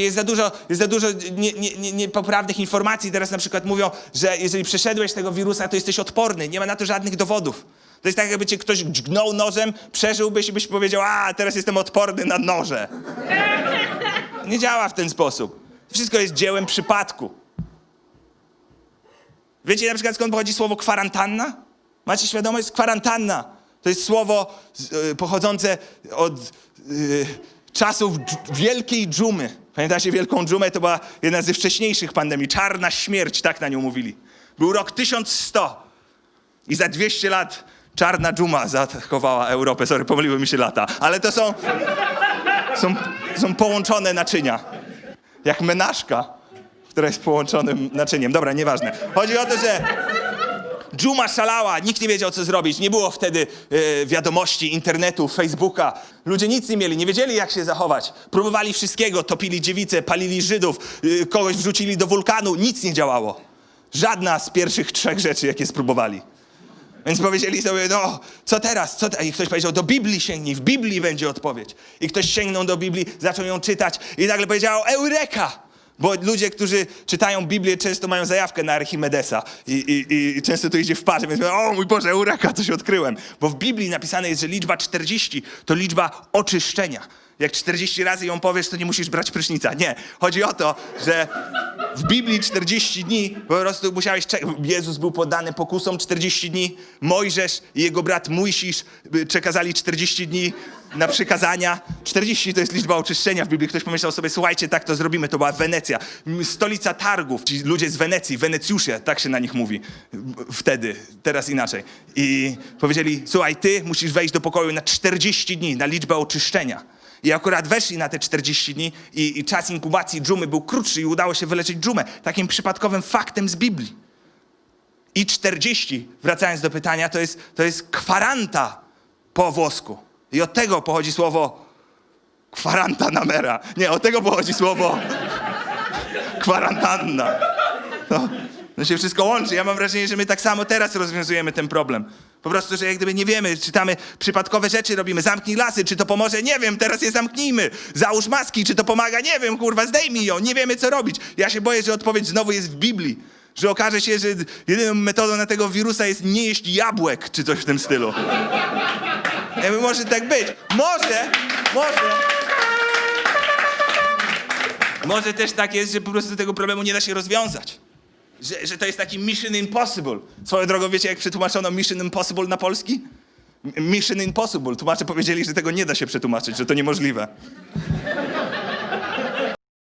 Jest za dużo, jest za dużo nie, nie, nie, niepoprawnych informacji. Teraz na przykład mówią, że jeżeli przeszedłeś tego wirusa, to jesteś odporny. Nie ma na to żadnych dowodów. To jest tak, jakby cię ktoś dźgnął nożem, przeżyłbyś i byś powiedział, a teraz jestem odporny na noże. Nie działa w ten sposób. Wszystko jest dziełem przypadku. Wiecie na przykład skąd pochodzi słowo kwarantanna? Macie świadomość? Kwarantanna to jest słowo y, pochodzące od y, czasów wielkiej dżumy. Pamiętacie wielką dżumę? To była jedna ze wcześniejszych pandemii. Czarna śmierć, tak na nią mówili. Był rok 1100 i za 200 lat czarna dżuma zaatakowała Europę. Sorry, pomyliły mi się lata. Ale to są, są, są połączone naczynia. Jak menażka, która jest połączonym naczyniem. Dobra, nieważne. Chodzi o to, że dżuma szalała, nikt nie wiedział, co zrobić. Nie było wtedy e, wiadomości, internetu, Facebooka. Ludzie nic nie mieli, nie wiedzieli, jak się zachować. Próbowali wszystkiego, topili dziewice, palili Żydów, e, kogoś wrzucili do wulkanu. Nic nie działało. Żadna z pierwszych trzech rzeczy, jakie spróbowali. Więc powiedzieli sobie, no, co teraz? Co te-? I ktoś powiedział, do Biblii sięgnij, w Biblii będzie odpowiedź. I ktoś sięgnął do Biblii, zaczął ją czytać i nagle powiedział, eureka! Bo ludzie, którzy czytają Biblię, często mają zajawkę na Archimedesa i, i, i często to idzie w parze, więc mówią, o mój Boże, eureka, coś odkryłem. Bo w Biblii napisane jest, że liczba 40 to liczba oczyszczenia. Jak 40 razy ją powiesz, to nie musisz brać prysznica. Nie. Chodzi o to, że w Biblii 40 dni po prostu musiałeś czekać. Jezus był poddany pokusom 40 dni. Mojżesz i jego brat Mujsisz y, przekazali 40 dni na przykazania. 40 to jest liczba oczyszczenia w Biblii. Ktoś pomyślał sobie, słuchajcie, tak to zrobimy. To była Wenecja. Stolica targów. Ci ludzie z Wenecji, Wenecjusze, tak się na nich mówi. Wtedy, teraz inaczej. I powiedzieli, słuchaj, ty musisz wejść do pokoju na 40 dni, na liczbę oczyszczenia. I akurat weszli na te 40 dni i, i czas inkubacji dżumy był krótszy i udało się wyleczyć dżumę. Takim przypadkowym faktem z Biblii. I 40, wracając do pytania, to jest, to jest kwaranta po włosku. I od tego pochodzi słowo kwarantanamera. Nie, od tego pochodzi słowo kwarantanna. No, no się wszystko łączy. Ja mam wrażenie, że my tak samo teraz rozwiązujemy ten problem. Po prostu, że jak gdyby nie wiemy, czytamy przypadkowe rzeczy, robimy zamknij lasy, czy to pomoże? Nie wiem, teraz je zamknijmy. Załóż maski, czy to pomaga? Nie wiem, kurwa, zdejmij ją. Nie wiemy, co robić. Ja się boję, że odpowiedź znowu jest w Biblii. Że okaże się, że jedyną metodą na tego wirusa jest nie jeść jabłek, czy coś w tym stylu. Wiem, może tak być. Może, może. Może też tak jest, że po prostu tego problemu nie da się rozwiązać. Że, że to jest taki mission impossible. Swoją drogą, wiecie, jak przetłumaczono mission impossible na polski? Mission impossible. Tłumacze powiedzieli, że tego nie da się przetłumaczyć, że to niemożliwe.